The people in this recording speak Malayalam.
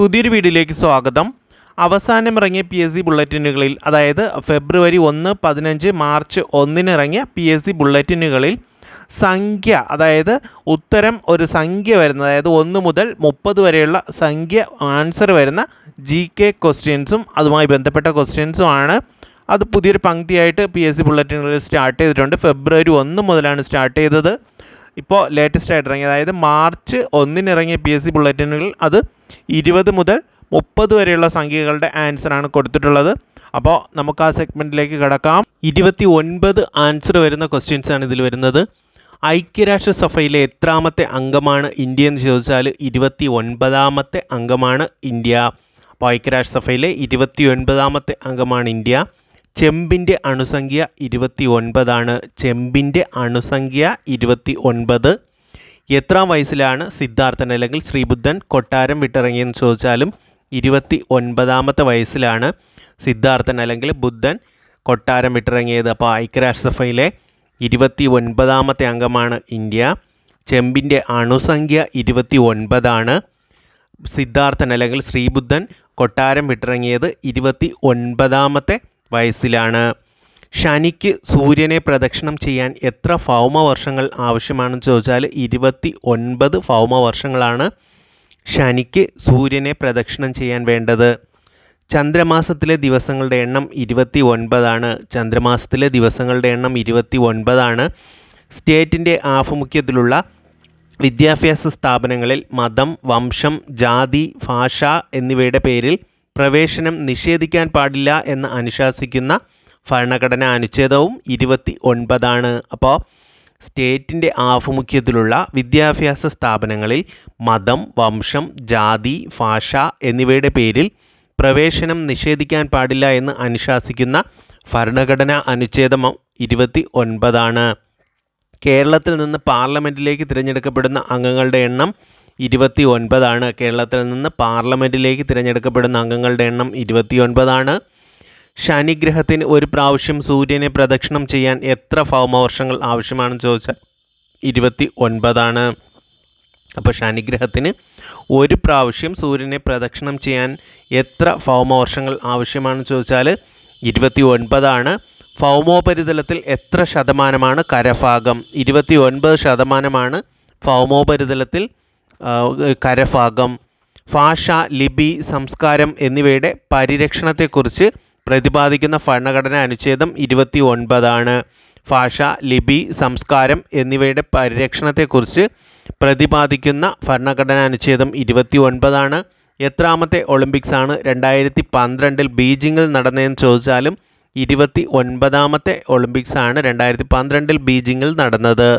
പുതിയൊരു വീഡിയോയിലേക്ക് സ്വാഗതം. അവസാനം ഇറങ്ങിയ പി എസ് സി ബുള്ളറ്റിനുകളിൽ അതായത് ഫെബ്രുവരി ഒന്ന് പതിനഞ്ച് മാർച്ച് ഒന്നിന് ഇറങ്ങിയ പി എസ് സി ബുള്ളറ്റിനുകളിൽ സംഖ്യ അതായത് ഉത്തരം ഒരു സംഖ്യ വരുന്ന അതായത് ഒന്ന് മുതൽ മുപ്പത് വരെയുള്ള സംഖ്യ ആൻസർ വരുന്ന ജി കെ ക്വസ്റ്റ്യൻസും അതുമായി ബന്ധപ്പെട്ട ക്വസ്റ്റ്യൻസും ആണ്. അത് പുതിയൊരു പങ്ക്തിയായിട്ട് പി എസ് സി ബുള്ളറ്റിനുകളിൽ സ്റ്റാർട്ട് ചെയ്തിട്ടുണ്ട്. ഫെബ്രുവരി ഒന്ന് മുതലാണ് സ്റ്റാർട്ട് ചെയ്തത്. ഇപ്പോൾ ലേറ്റസ്റ്റ് ആയിട്ട് ഇറങ്ങി അതായത് മാർച്ച് ഒന്നിന് ഇറങ്ങിയ പി എസ് സി ബുള്ളറ്റിനുകൾ അത് ഇരുപത് മുതൽ മുപ്പത് വരെയുള്ള സംഖ്യകളുടെ ആൻസറാണ് കൊടുത്തിട്ടുള്ളത്. അപ്പോൾ നമുക്ക് ആ സെഗ്മെന്റിലേക്ക് കിടക്കാം. ഇരുപത്തി ഒൻപത് ആൻസർ വരുന്ന ക്വസ്റ്റ്യൻസ് ആണ് ഇതിൽ വരുന്നത്. ഐക്യരാഷ്ട്രസഭയിലെ എത്രാമത്തെ അംഗമാണ് ഇന്ത്യ എന്ന് ചോദിച്ചാൽ ഇരുപത്തി ഒൻപതാമത്തെ അംഗമാണ് ഇന്ത്യ. അപ്പോൾ ഐക്യരാഷ്ട്രസഭയിലെ ഇരുപത്തി ഒൻപതാമത്തെ അംഗമാണ് ഇന്ത്യ. ചെമ്പിന്റെ അണുസംഖ്യ ഇരുപത്തി ഒൻപതാണ് ചെമ്പിന്റെ അണുസംഖ്യ ഇരുപത്തി ഒൻപത് എത്രാം വയസ്സിലാണ് സിദ്ധാർത്ഥൻ അല്ലെങ്കിൽ ശ്രീബുദ്ധൻ കൊട്ടാരം വിട്ടിറങ്ങിയെന്ന് ചോദിച്ചാലും ഇരുപത്തി ഒൻപതാമത്തെ വയസ്സിലാണ് സിദ്ധാർത്ഥൻ അല്ലെങ്കിൽ ബുദ്ധൻ കൊട്ടാരം വിട്ടിറങ്ങിയത്. അപ്പോൾ ഐക്യരാഷ്ട്രസഭയിലെ ഇരുപത്തി ഒൻപതാമത്തെ അംഗമാണ് ഇന്ത്യ. ചെമ്പിന്റെ അണുസംഖ്യ ഇരുപത്തി ഒൻപതാണ് സിദ്ധാർത്ഥൻ അല്ലെങ്കിൽ ശ്രീബുദ്ധൻ കൊട്ടാരം വിട്ടിറങ്ങിയത് ഇരുപത്തി ഒൻപതാമത്തെ വയസ്സിലാണ്. ശനിക്ക് സൂര്യനെ പ്രദക്ഷിണം ചെയ്യാൻ എത്ര ഭൗമവർഷങ്ങൾ ആവശ്യമാണെന്ന് ചോദിച്ചാൽ ഇരുപത്തി ഒൻപത് ഭൗമവർഷങ്ങളാണ് ശനിക്ക് സൂര്യനെ പ്രദക്ഷിണം ചെയ്യാൻ വേണ്ടത്. ചന്ദ്രമാസത്തിലെ ദിവസങ്ങളുടെ എണ്ണം ഇരുപത്തി ഒൻപതാണ് ചന്ദ്രമാസത്തിലെ ദിവസങ്ങളുടെ എണ്ണം ഇരുപത്തി ഒൻപതാണ് സ്റ്റേറ്റിന്റെ ആഭിമുഖ്യത്തിലുള്ള വിദ്യാഭ്യാസ സ്ഥാപനങ്ങളിൽ മതം വംശം ജാതി ഭാഷ എന്നിവയുടെ പേരിൽ പ്രവേശനം നിഷേധിക്കാൻ പാടില്ല എന്ന് അനുശാസിക്കുന്ന ഭരണഘടനാ അനുച്ഛേദവും ഇരുപത്തി ഒൻപതാണ് അപ്പോൾ സ്റ്റേറ്റിന്റെ ആഭിമുഖ്യത്തിലുള്ള വിദ്യാഭ്യാസ സ്ഥാപനങ്ങളിൽ മതം വംശം ജാതി ഭാഷ എന്നിവയുടെ പേരിൽ പ്രവേശനം നിഷേധിക്കാൻ പാടില്ല എന്ന് അനുശാസിക്കുന്ന ഭരണഘടനാ അനുച്ഛേദം ഇരുപത്തി ഒൻപതാണ് കേരളത്തിൽ നിന്ന് പാർലമെന്റിലേക്ക് തിരഞ്ഞെടുക്കപ്പെടുന്ന അംഗങ്ങളുടെ എണ്ണം ഇരുപത്തി ഒൻപതാണ് കേരളത്തിൽ നിന്ന് പാർലമെന്റിലേക്ക് തിരഞ്ഞെടുക്കപ്പെടുന്ന അംഗങ്ങളുടെ എണ്ണം ഇരുപത്തി ഒൻപതാണ് ശനിഗ്രഹത്തിന് ഒരു പ്രാവശ്യം സൂര്യനെ പ്രദക്ഷിണം ചെയ്യാൻ എത്ര ഭൗമവർഷങ്ങൾ ആവശ്യമാണെന്ന് ചോദിച്ചാൽ ഇരുപത്തി ഒൻപതാണ് അപ്പോൾ ശനിഗ്രഹത്തിന് ഒരു പ്രാവശ്യം സൂര്യനെ പ്രദക്ഷിണം ചെയ്യാൻ എത്ര ഭൗമവർഷങ്ങൾ ആവശ്യമാണെന്ന് ചോദിച്ചാൽ ഇരുപത്തി ഒൻപതാണ് ഭൗമോപരിതലത്തിൽ എത്ര ശതമാനമാണ് കരഭാഗം? ഇരുപത്തി ഒൻപത് ശതമാനമാണ് ഭൗമോപരിതലത്തിൽ കരഭാഗം ഭാഷ ലിപി സംസ്കാരം എന്നിവയുടെ പരിരക്ഷണത്തെക്കുറിച്ച് പ്രതിപാദിക്കുന്ന ഭരണഘടനാ അനുച്ഛേദം ഇരുപത്തി ഒൻപതാണ് ഭാഷ ലിപി സംസ്കാരം എന്നിവയുടെ പരിരക്ഷണത്തെക്കുറിച്ച് പ്രതിപാദിക്കുന്ന ഭരണഘടനാ അനുച്ഛേദം ഇരുപത്തി ഒൻപതാണ് എത്രാമത്തെ ഒളിമ്പിക്സ് ആണ് രണ്ടായിരത്തി പന്ത്രണ്ടിൽ ബീജിങ്ങിൽ നടന്നതെന്ന് ചോദിച്ചാലും ഇരുപത്തി ഒൻപതാമത്തെ ഒളിമ്പിക്സ് ആണ് രണ്ടായിരത്തി പന്ത്രണ്ടിൽ ബീജിങ്ങിൽ നടന്നത്.